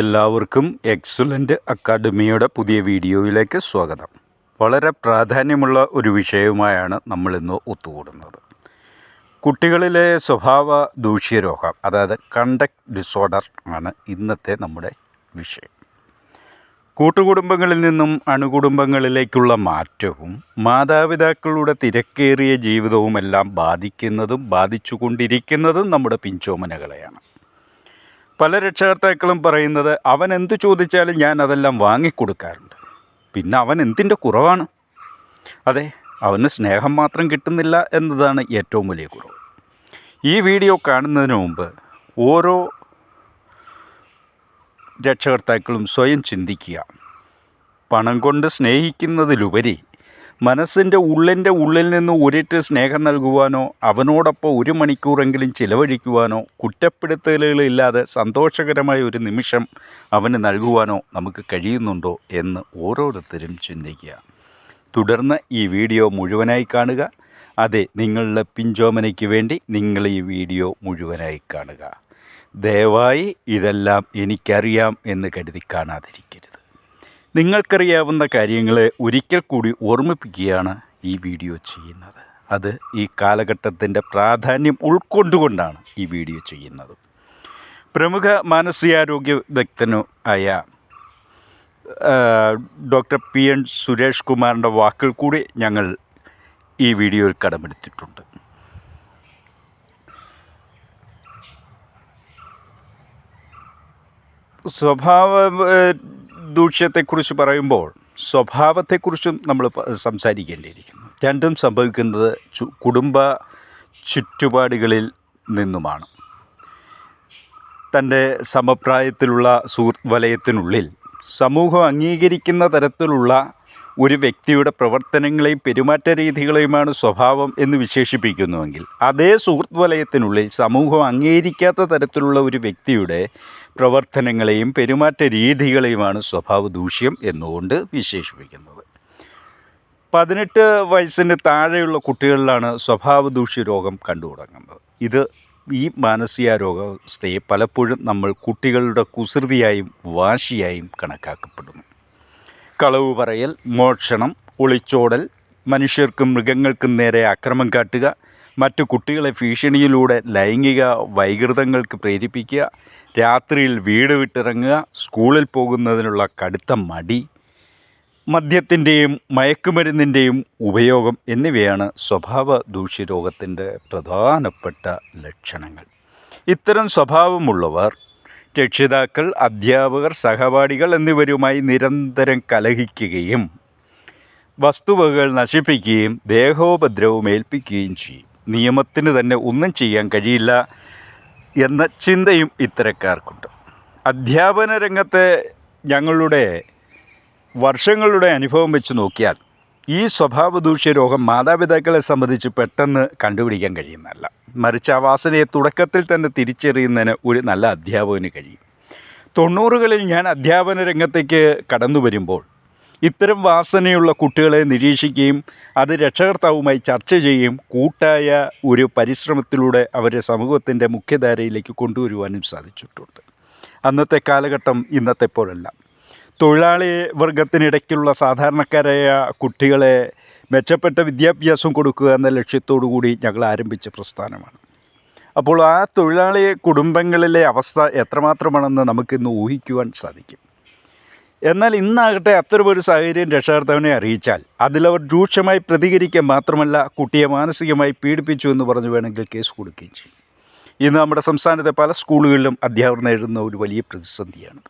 എല്ലാവർക്കും എക്സലന്റ് അക്കാഡമിയുടെ പുതിയ വീഡിയോയിലേക്ക് സ്വാഗതം. വളരെ പ്രാധാന്യമുള്ള ഒരു വിഷയവുമായാണ് നമ്മളിന്ന് ഒത്തുകൂടുന്നത്. കുട്ടികളിലെ സ്വഭാവ ദൂഷ്യരോഗം അതായത് കണ്ടക്ട് ഡിസോർഡർ ആണ് ഇന്നത്തെ നമ്മുടെ വിഷയം. കൂട്ടുകുടുംബങ്ങളിൽ നിന്നും അണുകുടുംബങ്ങളിലേക്കുള്ള മാറ്റവും മാതാപിതാക്കളുടെ തിരക്കേറിയ ജീവിതവുമെല്ലാം ബാധിക്കുന്നതും ബാധിച്ചുകൊണ്ടിരിക്കുന്നതും നമ്മുടെ പിഞ്ചോമനകളെയാണ്. പല രക്ഷകർത്താക്കളും പറയുന്നത് അവൻ എന്തു ചോദിച്ചാലും ഞാൻ അതെല്ലാം വാങ്ങിക്കൊടുക്കാറുണ്ട്. പിന്നെ അവൻ എന്തിന്റെ കുറവാണ്? അതെ അവന് സ്നേഹം മാത്രം കിട്ടുന്നില്ല എന്നതാണ് ഏറ്റവും വലിയ കുറവ്. ഈ വീഡിയോ കാണുന്നതിന് മുമ്പ് ഓരോ രക്ഷകർത്താക്കളും സ്വയം ചിന്തിക്കുക. പണം കൊണ്ട് സ്നേഹിക്കുന്നതിലുപരി മനസ്സിന്റെ ഉള്ളിന്റെ ഉള്ളിൽ നിന്ന് ഒരിറ്റ് സ്നേഹം നൽകുവാനോ അവനോടൊപ്പം ഒരു മണിക്കൂറെങ്കിലും ചിലവഴിക്കുവാനോ കുറ്റപ്പെടുത്തലുകളില്ലാതെ സന്തോഷകരമായ ഒരു നിമിഷം അവന് നൽകുവാനോ നമുക്ക് കഴിയുന്നുണ്ടോ എന്ന് ഓരോരുത്തരും ചിന്തിക്കുക. തുടർന്ന് ഈ വീഡിയോ മുഴുവനായി കാണുക. അതെ നിങ്ങളുടെ പിഞ്ചോമനയ്ക്ക് വേണ്ടി നിങ്ങൾ ഈ വീഡിയോ മുഴുവനായി കാണുക. ദയവായി ഇതെല്ലാം എനിക്കറിയാം എന്ന് കരുതി കാണാതിരിക്കരുത്. നിങ്ങൾക്കറിയാവുന്ന കാര്യങ്ങളെ ഒരിക്കൽ കൂടി ഓർമ്മിപ്പിക്കുകയാണ് ഈ വീഡിയോ ചെയ്യുന്നത്. അത് ഈ കാലഘട്ടത്തിന്റെ പ്രാധാന്യം ഉൾക്കൊണ്ടുകൊണ്ടാണ് ഈ വീഡിയോ ചെയ്യുന്നത്. പ്രമുഖ മാനസികാരോഗ്യ വിദഗ്ധനു ആയ ഡോക്ടർ പി എൻ സുരേഷ് കുമാറിന്റെ വാക്കുകൾ കൂടി ഞങ്ങൾ ഈ വീഡിയോയിൽ കടമെടുത്തിട്ടുണ്ട്. സ്വഭാവ ദൂഷ്യത്തെക്കുറിച്ച് പറയുമ്പോൾ സ്വഭാവത്തെക്കുറിച്ചും നമ്മൾ സംസാരിക്കേണ്ടിയിരിക്കുന്നു. രണ്ടും സംഭവിക്കുന്നത് കുടുംബ ചുറ്റുപാടുകളിൽ നിന്നുമാണ്. തന്റെ സമപ്രായത്തിലുള്ള സുഹൃത്ത് വലയത്തിനുള്ളിൽ സമൂഹം അംഗീകരിക്കുന്ന തരത്തിലുള്ള ഒരു വ്യക്തിയുടെ പ്രവർത്തനങ്ങളെയും പെരുമാറ്റ രീതികളെയുമാണ് സ്വഭാവം എന്ന് വിശേഷിപ്പിക്കുന്നുവെങ്കിൽ അതേ സുഹൃത്ത് വലയത്തിനുള്ളിൽ സമൂഹം അംഗീകരിക്കാത്ത തരത്തിലുള്ള ഒരു വ്യക്തിയുടെ പ്രവർത്തനങ്ങളെയും പെരുമാറ്റ രീതികളെയുമാണ് സ്വഭാവ ദൂഷ്യം എന്നുകൊണ്ട് വിശേഷിപ്പിക്കുന്നത്. പതിനെട്ട് വയസ്സിന് താഴെയുള്ള കുട്ടികളിലാണ് സ്വഭാവ ദൂഷ്യ രോഗം കണ്ടു തുടങ്ങുന്നത് ഇത് ഈ മാനസികാരോഗാവസ്ഥയെ പലപ്പോഴും നമ്മൾ കുട്ടികളുടെ കുസൃതിയായും വാശിയായും കണക്കാക്കപ്പെടുന്നു. കളവ് പറയൽ മോഷണം ഒളിച്ചോടൽ മനുഷ്യർക്കും മൃഗങ്ങൾക്കും നേരെ അക്രമം കാട്ടുക മറ്റു കുട്ടികളെ ഭീഷണിയിലൂടെ ലൈംഗിക വൈകൃതങ്ങൾക്ക് പ്രേരിപ്പിക്കുക രാത്രിയിൽ വീട് വിട്ടിറങ്ങുക സ്കൂളിൽ പോകുന്നതിനുള്ള കടുത്ത മടി മദ്യത്തിന്റെയും മയക്കുമരുന്നിന്റെയും ഉപയോഗം എന്നിവയാണ് സ്വഭാവ ദൂഷ്യരോഗത്തിന്റെ പ്രധാനപ്പെട്ട ലക്ഷണങ്ങൾ. ഇത്തരം സ്വഭാവമുള്ളവർ രക്ഷിതാക്കൾ അധ്യാപകർ സഹപാഠികൾ എന്നിവരുമായി നിരന്തരം കലഹിക്കുകയും വസ്തുവകകൾ നശിപ്പിക്കുകയും ദേഹോപദ്രവം ഏൽപ്പിക്കുകയും ചെയ്യും. നിയമത്തിന് തന്നെ ഒന്നും ചെയ്യാൻ കഴിയില്ല എന്ന ചിന്തയും ഇത്തരക്കാർക്കുണ്ട്. അധ്യാപന രംഗത്തെ ഞങ്ങളുടെ വർഷങ്ങളുടെ അനുഭവം വെച്ച് നോക്കിയാൽ ഈ സ്വഭാവ ദൂഷ്യ രോഗം മാതാപിതാക്കളെ സംബന്ധിച്ച് പെട്ടെന്ന് കണ്ടുപിടിക്കാൻ കഴിയുന്നതല്ല. മറിച്ച് ആ വാസനയെ തുടക്കത്തിൽ തന്നെ തിരിച്ചറിയുന്നതിന് ഒരു നല്ല അധ്യാപകന് കഴിയും. തൊണ്ണൂറുകളിൽ ഞാൻ അധ്യാപന രംഗത്തേക്ക് കടന്നു വരുമ്പോൾ ഇത്തരം വാസനയുള്ള കുട്ടികളെ നിരീക്ഷിക്കുകയും അത് രക്ഷകർത്താവുമായി ചർച്ച ചെയ്യുകയും കൂട്ടായ ഒരു പരിശ്രമത്തിലൂടെ അവരെ സമൂഹത്തിന്റെ മുഖ്യധാരയിലേക്ക് കൊണ്ടുവരുവാനും സാധിച്ചിട്ടുണ്ട്. അന്നത്തെ കാലഘട്ടം ഇന്നത്തെ പോലല്ല. തൊഴിലാളി വർഗത്തിനിടയ്ക്കുള്ള സാധാരണക്കാരായ കുട്ടികളെ മെച്ചപ്പെട്ട വിദ്യാഭ്യാസം കൊടുക്കുക എന്ന ലക്ഷ്യത്തോടു കൂടി ഞങ്ങൾ ആരംഭിച്ച പ്രസ്ഥാനമാണ്. അപ്പോൾ ആ തൊഴിലാളി കുടുംബങ്ങളിലെ അവസ്ഥ എത്രമാത്രമാണെന്ന് നമുക്കിന്ന് ഊഹിക്കുവാൻ സാധിക്കും. എന്നാൽ ഇന്നാകട്ടെ അത്തരമൊരു സാഹചര്യം രക്ഷകർത്താവിനെ അറിയിച്ചാൽ അതിലവർ രൂക്ഷമായി പ്രതികരിക്കുക മാത്രമല്ല കുട്ടിയെ മാനസികമായി പീഡിപ്പിച്ചു എന്ന് പറഞ്ഞു വേണമെങ്കിൽ കേസ് കൊടുക്കുകയും ചെയ്യും. ഇന്ന് നമ്മുടെ സംസ്ഥാനത്തെ പല സ്കൂളുകളിലും അധ്യാപകർ നേരിടുന്ന ഒരു വലിയ പ്രതിസന്ധിയാണ്.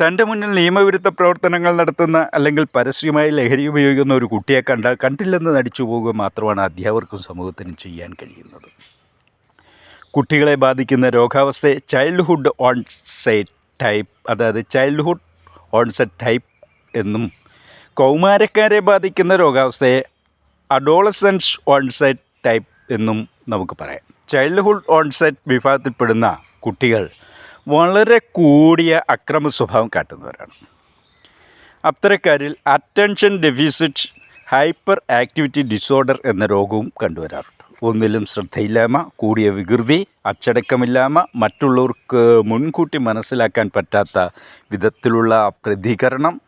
തന്റെ മുന്നിൽ നിയമവിരുദ്ധ പ്രവർത്തനങ്ങൾ നടത്തുന്ന അല്ലെങ്കിൽ പരസ്യമായി ലഹരി ഉപയോഗിക്കുന്ന ഒരു കുട്ടിയെ കണ്ടാൽ കണ്ടില്ലെന്ന് നടിച്ചു പോകുക മാത്രമാണ് അധ്യാപകർക്കും സമൂഹത്തിനും ചെയ്യാൻ കഴിയുന്നത്. കുട്ടികളെ ബാധിക്കുന്ന രോഗാവസ്ഥയെ ചൈൽഡ്ഹുഡ് ഓൺസൈറ്റ് ടൈപ്പ് അതായത് ചൈൽഡ്ഹുഡ് ഓൺസെറ്റ് ടൈപ്പ് എന്നും കൗമാരക്കാരെ ബാധിക്കുന്ന രോഗാവസ്ഥയെ അഡോളസൻസ് ഓൺസെറ്റ് ടൈപ്പ് എന്നും നമുക്ക് പറയാം. ചൈൽഡ്ഹുഡ് ഓൺസെറ്റ് വിഭാഗത്തിൽപ്പെടുന്ന കുട്ടികൾ വളരെ കൂടിയ അക്രമ സ്വഭാവം കാട്ടുന്നവരാണ്. അത്തരക്കാരിൽ attention deficit hyper activity disorder എന്ന രോഗവും കണ്ടുവരാറുണ്ട്. ഒന്നിലും ശ്രദ്ധയില്ലായ്മ കൂടിയ വികൃതി അച്ചടക്കമില്ലായ്മ മറ്റുള്ളവർക്ക് മുൻകൂട്ടി മനസ്സിലാക്കാൻ പറ്റാത്ത വിധത്തിലുള്ള പ്രതികരണം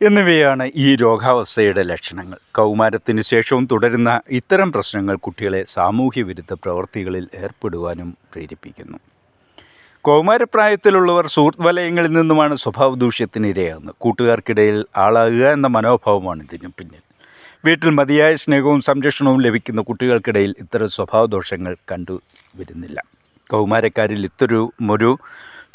എന്നിവയാണ് ഈ രോഗാവസ്ഥയുടെ ലക്ഷണങ്ങൾ. കൗമാരത്തിന് ശേഷവും തുടരുന്ന ഇത്തരം പ്രശ്നങ്ങൾ കുട്ടികളെ സാമൂഹ്യ വിരുദ്ധ പ്രവൃത്തികളിൽ ഏർപ്പെടുവാനും പ്രേരിപ്പിക്കുന്നു. കൗമാരപ്രായത്തിലുള്ളവർ സുഹൃത്ത് വലയങ്ങളിൽ നിന്നുമാണ് സ്വഭാവ ദൂഷ്യത്തിന് ഇരയാകുന്നത് കൂട്ടുകാർക്കിടയിൽ ആളാകുക എന്ന മനോഭാവമാണ് ഇതിന് പിന്നിൽ. വീട്ടിൽ മതിയായ സ്നേഹവും സംരക്ഷണവും ലഭിക്കുന്ന കുട്ടികൾക്കിടയിൽ ഇത്തരം സ്വഭാവ ദോഷങ്ങൾ കണ്ടു വരുന്നില്ല. കൗമാരക്കാരിൽ ഇത്തരം ഒരു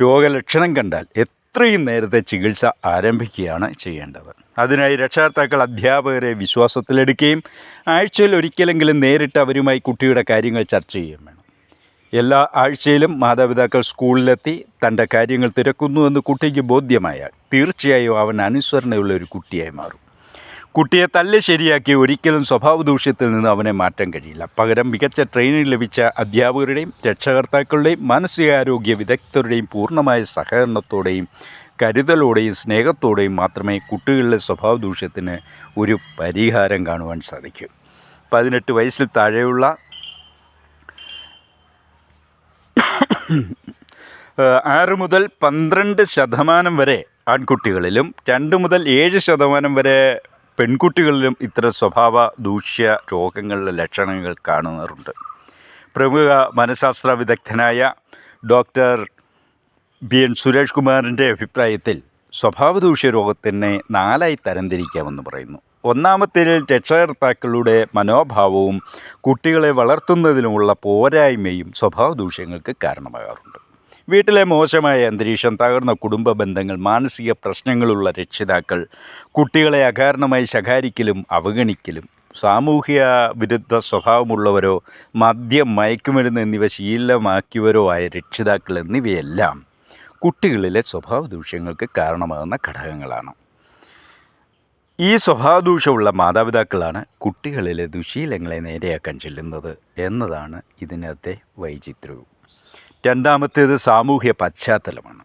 രോഗലക്ഷണം കണ്ടാൽ എത്രയും നേരത്തെ ചികിത്സ ആരംഭിക്കുകയാണ് ചെയ്യേണ്ടത്. അതിനായി രക്ഷകർത്താക്കൾ അധ്യാപകരെ വിശ്വാസത്തിലെടുക്കുകയും ആഴ്ചയിൽ ഒരിക്കലെങ്കിലും നേരിട്ട് അവരുമായി കുട്ടിയുടെ കാര്യങ്ങൾ ചർച്ച ചെയ്യുകയും വേണം. എല്ലാ ആഴ്ചയിലും മാതാപിതാക്കൾ സ്കൂളിലെത്തി തന്റെ കാര്യങ്ങൾ തിരക്കുന്നുവെന്ന് കുട്ടിക്ക് ബോധ്യമായാൽ തീർച്ചയായും അവൻ അനുസരണയുള്ള ഒരു കുട്ടിയായി മാറും. കുട്ടിയെ തല്ല് ശരിയാക്കി ഒരിക്കലും സ്വഭാവ ദൂഷ്യത്തിൽ നിന്ന് അവനെ മാറ്റാൻ കഴിയില്ല. പകരം മികച്ച ട്രെയിനിങ് ലഭിച്ച അധ്യാപകരുടെയും രക്ഷകർത്താക്കളുടെയും മാനസികാരോഗ്യ വിദഗ്ധരുടെയും പൂർണമായ സഹകരണത്തോടെയും കരുതലോടെയും സ്നേഹത്തോടെയും മാത്രമേ കുട്ടികളുടെ സ്വഭാവ ദൂഷ്യത്തിന് ഒരു പരിഹാരം കാണുവാൻ സാധിക്കൂ. പതിനെട്ട് വയസ്സിൽ താഴെയുള്ള ആറ് മുതൽ പന്ത്രണ്ട് ശതമാനം വരെ ആൺകുട്ടികളിലും രണ്ട് മുതൽ ഏഴ് ശതമാനം വരെ പെൺകുട്ടികളിലും ഇത്തരം സ്വഭാവ ദൂഷ്യ രോഗങ്ങളുടെ ലക്ഷണങ്ങൾ കാണുന്നവരുണ്ട് പ്രമുഖ മനഃശാസ്ത്ര വിദഗ്ധനായ ഡോക്ടർ ബി എൻ സുരേഷ് കുമാറിന്റെ അഭിപ്രായത്തിൽ സ്വഭാവദൂഷ്യ രോഗത്തിനെ നാലായി തരംതിരിക്കാമെന്ന് പറയുന്നു. ഒന്നാമത്തേതിൽ രക്ഷകർത്താക്കളുടെ മനോഭാവവും കുട്ടികളെ വളർത്തുന്നതിനുമുള്ള പോരായ്മയും സ്വഭാവ ദൂഷ്യങ്ങൾക്ക് കാരണമാകാറുണ്ട്. വീട്ടിലെ മോശമായ അന്തരീക്ഷം തകർന്ന കുടുംബ ബന്ധങ്ങൾ മാനസിക പ്രശ്നങ്ങളുള്ള രക്ഷിതാക്കൾ കുട്ടികളെ അകാരണമായി ശകാരിക്കലും അവഗണിക്കലും സാമൂഹ്യ വിരുദ്ധ സ്വഭാവമുള്ളവരോ മദ്യം മയക്കുമരുന്ന് എന്നിവ ശീലമാക്കിയവരോ ആയ രക്ഷിതാക്കൾ എന്നിവയെല്ലാം കുട്ടികളിലെ സ്വഭാവ ദൂഷ്യങ്ങൾക്ക് കാരണമാകുന്ന ഘടകങ്ങളാണ്. ഈ സ്വഭാവദൂഷ്യമുള്ള മാതാപിതാക്കളാണ് കുട്ടികളിലെ ദുശീലങ്ങളെ നേരെയാക്കാൻ ചെല്ലുന്നത് എന്നതാണ് ഇതിനകത്തെ വൈചിത്രവും രണ്ടാമത്തേത് സാമൂഹ്യ പശ്ചാത്തലമാണ്.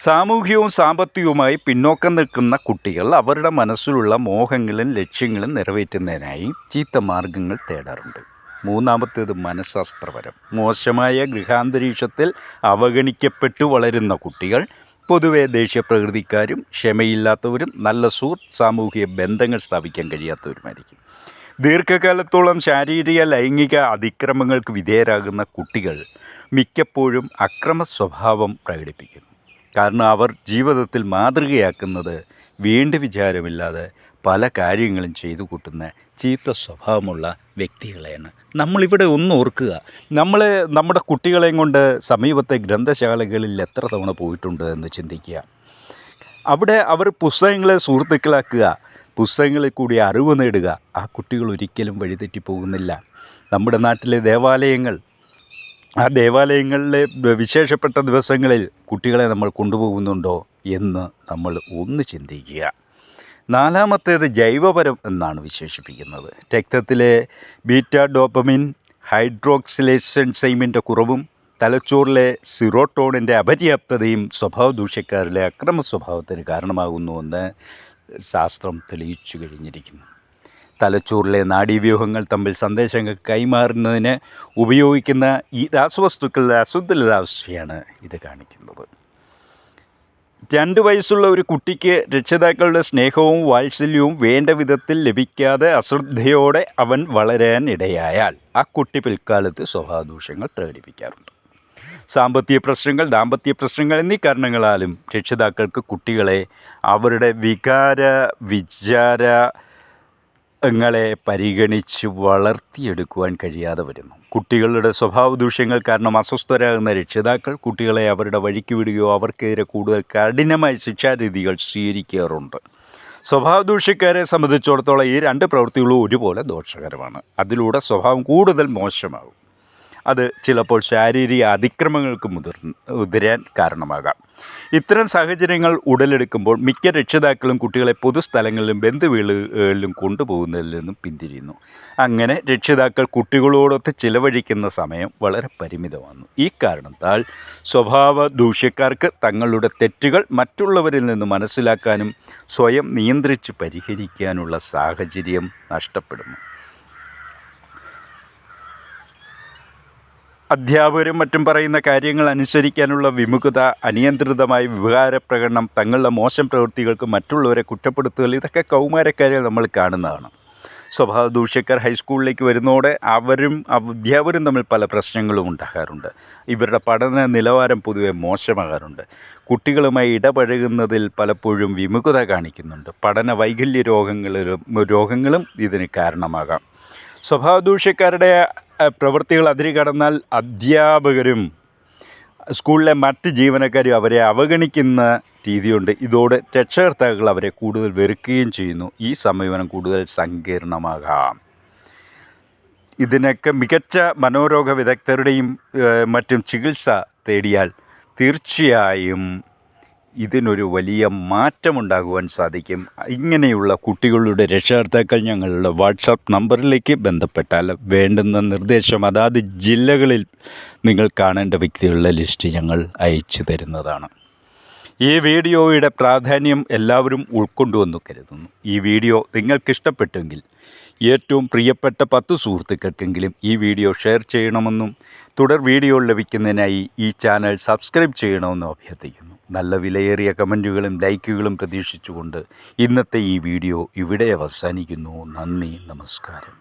സാമൂഹ്യവും സാമ്പത്തികവുമായി പിന്നോക്കം നിൽക്കുന്ന കുട്ടികൾ അവരുടെ മനസ്സിലുള്ള മോഹങ്ങളും ലക്ഷ്യങ്ങളും നിറവേറ്റുന്നതിനായി ചീത്ത മാർഗങ്ങൾ തേടാറുണ്ട്. മൂന്നാമത്തേത് മനഃശാസ്ത്രപരം. മോശമായ ഗൃഹാന്തരീക്ഷത്തിൽ അവഗണിക്കപ്പെട്ടു വളരുന്ന കുട്ടികൾ പൊതുവെ ദേഷ്യപ്രകൃതിക്കാരും ക്ഷമയില്ലാത്തവരും നല്ല സുഹൃത്ത് സാമൂഹിക ബന്ധങ്ങൾ സ്ഥാപിക്കാൻ കഴിയാത്തവരുമായിരിക്കും. ദീർഘകാലത്തോളം ശാരീരിക ലൈംഗിക അതിക്രമങ്ങൾക്ക് വിധേയരാകുന്ന കുട്ടികൾ മിക്കപ്പോഴും അക്രമ സ്വഭാവം പ്രകടിപ്പിക്കുന്നു. കാരണം അവർ ജീവിതത്തിൽ മാതൃകയാക്കുന്നത് വീണ്ടും വിചാരമില്ലാതെ പല കാര്യങ്ങളും ചെയ്തു കൂട്ടുന്ന ചീത്ത സ്വഭാവമുള്ള വ്യക്തികളെയാണ്. നമ്മളിവിടെ ഒന്ന് ഓർക്കുക. നമ്മൾ നമ്മുടെ കുട്ടികളെയും കൊണ്ട് സമീപത്തെ ഗ്രന്ഥശാലകളിൽ എത്ര തവണ പോയിട്ടുണ്ട് എന്ന് ചിന്തിക്കുക. അവിടെ അവർ പുസ്തകങ്ങളെ സുഹൃത്തുക്കളാക്കുക. പുസ്തകങ്ങളിൽ കൂടി അറിവ് നേടുക. ആ കുട്ടികൾ ഒരിക്കലും വഴിതെറ്റി പോകുന്നില്ല. നമ്മുടെ നാട്ടിലെ ദേവാലയങ്ങൾ ആ ദേവാലയങ്ങളിലെ വിശേഷപ്പെട്ട ദിവസങ്ങളിൽ കുട്ടികളെ നമ്മൾ കൊണ്ടുപോകുന്നുണ്ടോ എന്ന് നമ്മൾ ഒന്ന് ചിന്തിക്കുക. നാലാമത്തേത് ജൈവപരം എന്നാണ് വിശേഷിപ്പിക്കുന്നത്. രക്തത്തിലെ ബീറ്റ ഡോപ്പമിൻ ഹൈഡ്രോക്സിലേഷൻ സൈമിന്റെ കുറവും തലച്ചോറിലെ സിറോട്ടോണിന്റെ അപര്യാപ്തതയും സ്വഭാവ ദൂഷ്യക്കാരിലെ അക്രമ സ്വഭാവത്തിന് കാരണമാകുന്നുവെന്ന് ശാസ്ത്രം തെളിയിച്ചു കഴിഞ്ഞിരിക്കുന്നു. തലച്ചോറിലെ നാഡീവ്യൂഹങ്ങൾ തമ്മിൽ സന്ദേശങ്ങൾ കൈമാറുന്നതിന് ഉപയോഗിക്കുന്ന ഈ രാസവസ്തുക്കളുടെ അശുദ്ധലതാവസ്ഥയാണ് ഇത് കാണിക്കുന്നത്. രണ്ട് വയസ്സുള്ള ഒരു കുട്ടിക്ക് രക്ഷിതാക്കളുടെ സ്നേഹവും വാത്സല്യവും വേണ്ട വിധത്തിൽ ലഭിക്കാതെ അശ്രദ്ധയോടെ അവൻ വളരാൻ ഇടയായാൽ ആ കുട്ടി പിൽക്കാലത്ത് സ്വഭാവദൂഷ്യങ്ങൾ പ്രകടിപ്പിക്കാറുണ്ട്. സാമ്പത്തിക പ്രശ്നങ്ങൾ ദാമ്പത്യ പ്രശ്നങ്ങൾ എന്നീ കാരണങ്ങളാലും രക്ഷിതാക്കൾക്ക് കുട്ടികളെ അവരുടെ വികാര വിചാര ങ്ങളെ പരിഗണിച്ച് വളർത്തിയെടുക്കുവാൻ കഴിയാതെ വരുന്നു. കുട്ടികളുടെ സ്വഭാവ ദൂഷ്യങ്ങൾ കാരണം അസ്വസ്ഥരാകുന്ന രക്ഷിതാക്കൾ കുട്ടികളെ അവരുടെ വഴിക്ക് വിടുകയോ അവർക്കെതിരെ കൂടുതൽ കഠിനമായ ശിക്ഷാരീതികൾ സ്വീകരിക്കാറുണ്ട്. സ്വഭാവ ദൂഷ്യക്കാരെ സംബന്ധിച്ചിടത്തോളം ഈ രണ്ട് പ്രവൃത്തികളും ഒരുപോലെ ദോഷകരമാണ്. അതിലൂടെ സ്വഭാവം കൂടുതൽ മോശമാകും. അത് ചിലപ്പോൾ ശാരീരിക അതിക്രമങ്ങൾക്ക് മുതിർ ഉതിരാൻ കാരണമാകാം. ഇത്തരം സാഹചര്യങ്ങൾ ഉടലെടുക്കുമ്പോൾ മിക്ക രക്ഷിതാക്കളും കുട്ടികളെ പൊതുസ്ഥലങ്ങളിലും ബന്ധുവീടുകളിലും കൊണ്ടുപോകുന്നതിൽ നിന്നും പിന്തിരിയുന്നു. അങ്ങനെ രക്ഷിതാക്കൾ കുട്ടികളോടൊത്ത് ചിലവഴിക്കുന്ന സമയം വളരെ പരിമിതമാണ്. ഈ കാരണത്താൽ സ്വഭാവ ദൂഷ്യക്കാർക്ക് തങ്ങളുടെ തെറ്റുകൾ മറ്റുള്ളവരിൽ നിന്ന് മനസ്സിലാക്കാനും സ്വയം നിയന്ത്രിച്ച് പരിഹരിക്കാനുള്ള സാഹചര്യം നഷ്ടപ്പെടുന്നു. അധ്യാപകരും മറ്റും പറയുന്ന കാര്യങ്ങൾ അനുസരിക്കാനുള്ള വിമുഖത അനിയന്ത്രിതമായ വികാരപ്രകടനം തങ്ങളുടെ മോശം പ്രവൃത്തികൾക്ക് മറ്റുള്ളവരെ കുറ്റപ്പെടുത്തുക ഇതൊക്കെ കൗമാരക്കാരെ നമ്മൾ കാണുന്നതാണ്. സ്വഭാവ ദൂഷ്യക്കാർ ഹൈസ്കൂളിലേക്ക് വരുന്നതോടെ അവരും അധ്യാപകരും തമ്മിൽ പല പ്രശ്നങ്ങളും ഉണ്ടാകാറുണ്ട്. ഇവരുടെ പഠന നിലവാരം പൊതുവെ മോശമാകാറുണ്ട്. കുട്ടികളുമായി ഇടപഴകുന്നതിൽ പലപ്പോഴും വിമുഖത കാണിക്കുന്നുണ്ട്. പഠന വൈകല്യ രോഗങ്ങളിലും രോഗങ്ങളും ഇതിന് കാരണമാകാം. സ്വഭാവ ദൂഷ്യക്കാരുടെ അഹ്, പ്രവൃത്തികൾ അതിരുകടന്നാൽ അധ്യാപകരും സ്കൂളിലെ മറ്റ് ജീവനക്കാരും അവരെ അവഗണിക്കുന്ന രീതിയുണ്ട്. ഇതോടെ രക്ഷകർത്താക്കൾ അവരെ കൂടുതൽ വെറുക്കുകയും ചെയ്യുന്നു. ഈ സമീപനം കൂടുതൽ സങ്കീർണമാകാം. ഇതിനൊക്കെ മികച്ച മനോരോഗ വിദഗ്ധരുടെയും മറ്റും ചികിത്സ തേടിയാൽ തീർച്ചയായും ഇതിനൊരു വലിയ മാറ്റമുണ്ടാകുവാൻ സാധിക്കും. ഇങ്ങനെയുള്ള കുട്ടികളുടെ രക്ഷകർത്താക്കൾ ഞങ്ങളുടെ വാട്സാപ്പ് നമ്പറിലേക്ക് ബന്ധപ്പെട്ടാൽ വേണ്ടുന്ന നിർദ്ദേശം അതാത് ജില്ലകളിൽ നിങ്ങൾ കാണേണ്ട വ്യക്തികളുടെ ലിസ്റ്റ് ഞങ്ങൾ അയച്ചു തരുന്നതാണ്. ഈ വീഡിയോയുടെ പ്രാധാന്യം എല്ലാവരും ഉൾക്കൊണ്ടുവന്നു കരുതുന്നു. ഈ വീഡിയോ നിങ്ങൾക്കിഷ്ടപ്പെട്ടെങ്കിൽ ഏറ്റവും പ്രിയപ്പെട്ട പത്ത് സുഹൃത്തുക്കൾക്കെങ്കിലും ഈ വീഡിയോ ഷെയർ ചെയ്യണമെന്നും തുടർ വീഡിയോ ലഭിക്കുന്നതിനായി ഈ ചാനൽ സബ്സ്ക്രൈബ് ചെയ്യണമെന്നും അഭ്യർത്ഥിക്കുന്നു. നല്ല വിലയേറിയ കമന്റുകളും ലൈക്കുകളും പ്രതീക്ഷിച്ചുകൊണ്ട് ഇന്നത്തെ ഈ വീഡിയോ ഇവിടെ അവസാനിക്കുന്നു. നന്ദി നമസ്കാരം.